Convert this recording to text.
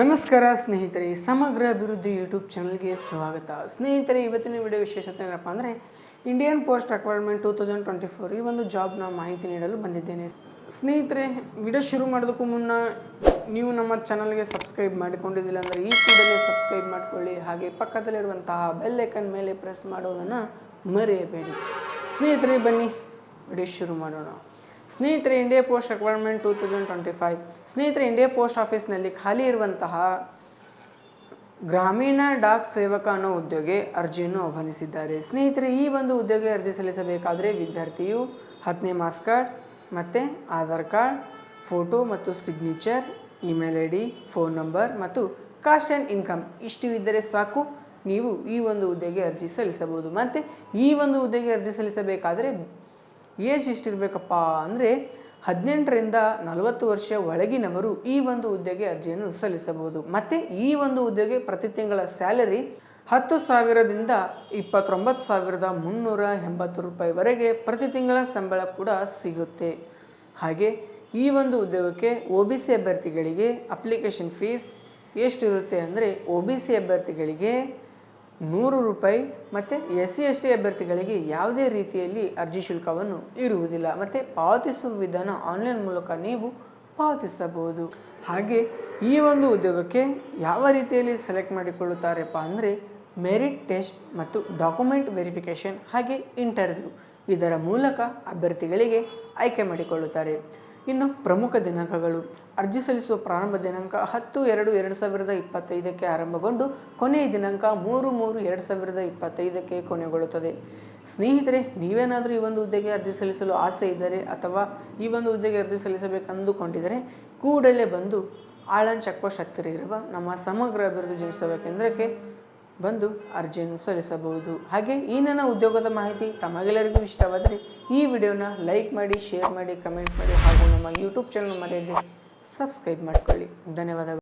ನಮಸ್ಕಾರ ಸ್ನೇಹಿತರೆ, ಸಮಗ್ರ ಅಭಿವೃದ್ಧಿ ಯೂಟ್ಯೂಬ್ ಚಾನಲ್ಗೆ ಸ್ವಾಗತ. ಸ್ನೇಹಿತರೆ, ಇವತ್ತಿನ ವಿಡಿಯೋ ವಿಶೇಷತೆ ಏನಪ್ಪ ಅಂದರೆ Indian post requirement two thousand twenty four ಈ ಒಂದು ಜಾಬ್ನ ಮಾಹಿತಿ ನೀಡಲು ಬಂದಿದ್ದೇನೆ. ಸ್ನೇಹಿತರೆ, ವಿಡಿಯೋ ಶುರು ಮಾಡೋದಕ್ಕೂ ಮುನ್ನ ನೀವು ನಮ್ಮ ಚಾನಲ್ಗೆ ಸಬ್ಸ್ಕ್ರೈಬ್ ಮಾಡಿಕೊಂಡಿದ್ದಿಲ್ಲ ಅಂದರೆ ಈ ಕೂಡಲೇ ಸಬ್ಸ್ಕ್ರೈಬ್ ಮಾಡಿಕೊಳ್ಳಿ. ಹಾಗೆ ಪಕ್ಕದಲ್ಲಿರುವಂತಹ ಬೆಲ್ ಐಕನ್ ಮೇಲೆ ಪ್ರೆಸ್ ಮಾಡೋದನ್ನು ಮರೆಯಬೇಡಿ. ಸ್ನೇಹಿತರೆ, ಬನ್ನಿ, ವಿಡಿಯೋ ಶುರು ಮಾಡೋಣ. ಸ್ನೇಹಿತರೆ India post requirement two thousand twenty five ಸ್ನೇಹಿತರೆ ಇಂಡಿಯಾ ಪೋಸ್ಟ್ ಆಫೀಸ್ನಲ್ಲಿ ಖಾಲಿ ಇರುವಂತಹ ಗ್ರಾಮೀಣ ಡಾಕ್ ಸೇವಕ ಅನ್ನೋ ಉದ್ಯೋಗಿ ಅರ್ಜಿಯನ್ನು ಆಹ್ವಾನಿಸಿದ್ದಾರೆ. ಸ್ನೇಹಿತರೆ, ಈ ಒಂದು ಉದ್ಯೋಗ ಅರ್ಜಿ ಸಲ್ಲಿಸಬೇಕಾದರೆ ವಿದ್ಯಾರ್ಥಿಯು ಹತ್ತನೇ ಮಾರ್ಕ್ಸ್ ಕಾರ್ಡ್, ಮತ್ತು ಆಧಾರ್ ಕಾರ್ಡ್, ಫೋಟೋ ಮತ್ತು signature, email I D phone number ಮತ್ತು ಕಾಸ್ಟ್ ಆ್ಯಂಡ್ ಇನ್ಕಮ್ ಇಷ್ಟು ಇದ್ದರೆ ಸಾಕು. ನೀವು ಈ ಒಂದು ಹುದ್ದೆಗೆ ಅರ್ಜಿ ಸಲ್ಲಿಸಬಹುದು. ಮತ್ತು ಈ ಒಂದು ಹುದ್ದೆಗೆ ಅರ್ಜಿ ಸಲ್ಲಿಸಬೇಕಾದರೆ ಏಜ್ ಎಷ್ಟಿರಬೇಕಪ್ಪ ಅಂದರೆ ಹದಿನೆಂಟರಿಂದ ನಲವತ್ತು ವರ್ಷ ಒಳಗಿನವರು ಈ ಒಂದು ಹುದ್ದೆಗೆ ಅರ್ಜಿಯನ್ನು ಸಲ್ಲಿಸಬಹುದು. ಮತ್ತು ಈ ಒಂದು ಹುದ್ದೆಗೆ ಪ್ರತಿ ತಿಂಗಳ ಸ್ಯಾಲರಿ ಹತ್ತು ಸಾವಿರದಿಂದ ಇಪ್ಪತ್ತೊಂಬತ್ತು ಸಾವಿರದ ಮುನ್ನೂರ ಎಂಬತ್ತು ರೂಪಾಯಿವರೆಗೆ ಪ್ರತಿ ತಿಂಗಳ ಸಂಬಳ ಕೂಡ ಸಿಗುತ್ತೆ. ಹಾಗೆ ಈ ಒಂದು ಉದ್ಯೋಗಕ್ಕೆ ಒ ಬಿ ಸಿ ಅಭ್ಯರ್ಥಿಗಳಿಗೆ ಅಪ್ಲಿಕೇಶನ್ ಫೀಸ್ ಎಷ್ಟಿರುತ್ತೆ ಅಂದರೆ ಒ ಬಿ ಸಿ ಅಭ್ಯರ್ಥಿಗಳಿಗೆ ನೂರು ರೂಪಾಯಿ ಮತ್ತು ಎಸ್ ಸಿ ಎಸ್ ಟಿ ಅಭ್ಯರ್ಥಿಗಳಿಗೆ ಯಾವುದೇ ರೀತಿಯಲ್ಲಿ ಅರ್ಜಿ ಶುಲ್ಕವನ್ನು ಇರುವುದಿಲ್ಲ. ಮತ್ತು ಪಾವತಿಸುವ ವಿಧಾನ ಆನ್ಲೈನ್ ಮೂಲಕ ನೀವು ಪಾವತಿಸಬಹುದು. ಹಾಗೆ ಈ ಒಂದು ಉದ್ಯೋಗಕ್ಕೆ ಯಾವ ರೀತಿಯಲ್ಲಿ ಸೆಲೆಕ್ಟ್ ಮಾಡಿಕೊಳ್ಳುತ್ತಾರೆಪ್ಪ ಅಂದರೆ ಮೆರಿಟ್ ಟೆಸ್ಟ್ ಮತ್ತು ಡಾಕ್ಯುಮೆಂಟ್ ವೆರಿಫಿಕೇಷನ್ ಹಾಗೆ ಇಂಟರ್ವ್ಯೂ ಇದರ ಮೂಲಕ ಅಭ್ಯರ್ಥಿಗಳಿಗೆ ಆಯ್ಕೆ ಮಾಡಿಕೊಳ್ಳುತ್ತಾರೆ. ಇನ್ನು ಪ್ರಮುಖ ದಿನಾಂಕಗಳು. ಅರ್ಜಿ ಸಲ್ಲಿಸುವ ಪ್ರಾರಂಭ ದಿನಾಂಕ ಹತ್ತು ಎರಡು ಎರಡು ಸಾವಿರದ ಇಪ್ಪತ್ತೈದಕ್ಕೆ ಆರಂಭಗೊಂಡು ಕೊನೆಯ ದಿನಾಂಕ ಮೂರು ಮೂರು ಎರಡು ಸಾವಿರದ ಇಪ್ಪತ್ತೈದಕ್ಕೆ ಕೊನೆಗೊಳ್ಳುತ್ತದೆ. ಸ್ನೇಹಿತರೆ, ನೀವೇನಾದರೂ ಈ ಒಂದು ಹುದ್ದೆಗೆ ಅರ್ಜಿ ಸಲ್ಲಿಸಲು ಆಸೆ ಇದ್ದರೆ ಅಥವಾ ಈ ಒಂದು ಹುದ್ದೆಗೆ ಅರ್ಜಿ ಸಲ್ಲಿಸಬೇಕೆಂದುಕೊಂಡಿದ್ದರೆ ಕೂಡಲೇ ಬಂದು ಆಳನ್ ಇರುವ ನಮ್ಮ ಸಮಗ್ರ ಅಭಿವೃದ್ಧಿ ಜನಿಸುವ ಕೇಂದ್ರಕ್ಕೆ ಬಂದು ಅರ್ಜಿಯನ್ನು ಸಲ್ಲಿಸಬಹುದು. ಹಾಗೆ ಈ ನನ್ನ ಉದ್ಯೋಗದ ಮಾಹಿತಿ ತಮಗೆಲ್ಲರಿಗೂ ಇಷ್ಟವಾದರೆ ಈ ವಿಡಿಯೋನ ಲೈಕ್ ಮಾಡಿ, ಶೇರ್ ಮಾಡಿ, ಕಮೆಂಟ್ ಮಾಡಿ ಹಾಗೂ ನಮ್ಮ ಯೂಟ್ಯೂಬ್ ಚಾನಲ್ ಮರೆಯದೆ ಸಬ್ಸ್ಕ್ರೈಬ್ ಮಾಡಿಕೊಳ್ಳಿ. ಧನ್ಯವಾದಗಳು.